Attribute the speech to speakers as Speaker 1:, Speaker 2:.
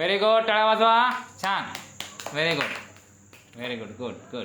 Speaker 1: very good टाळा वाजवा छान very good very good good good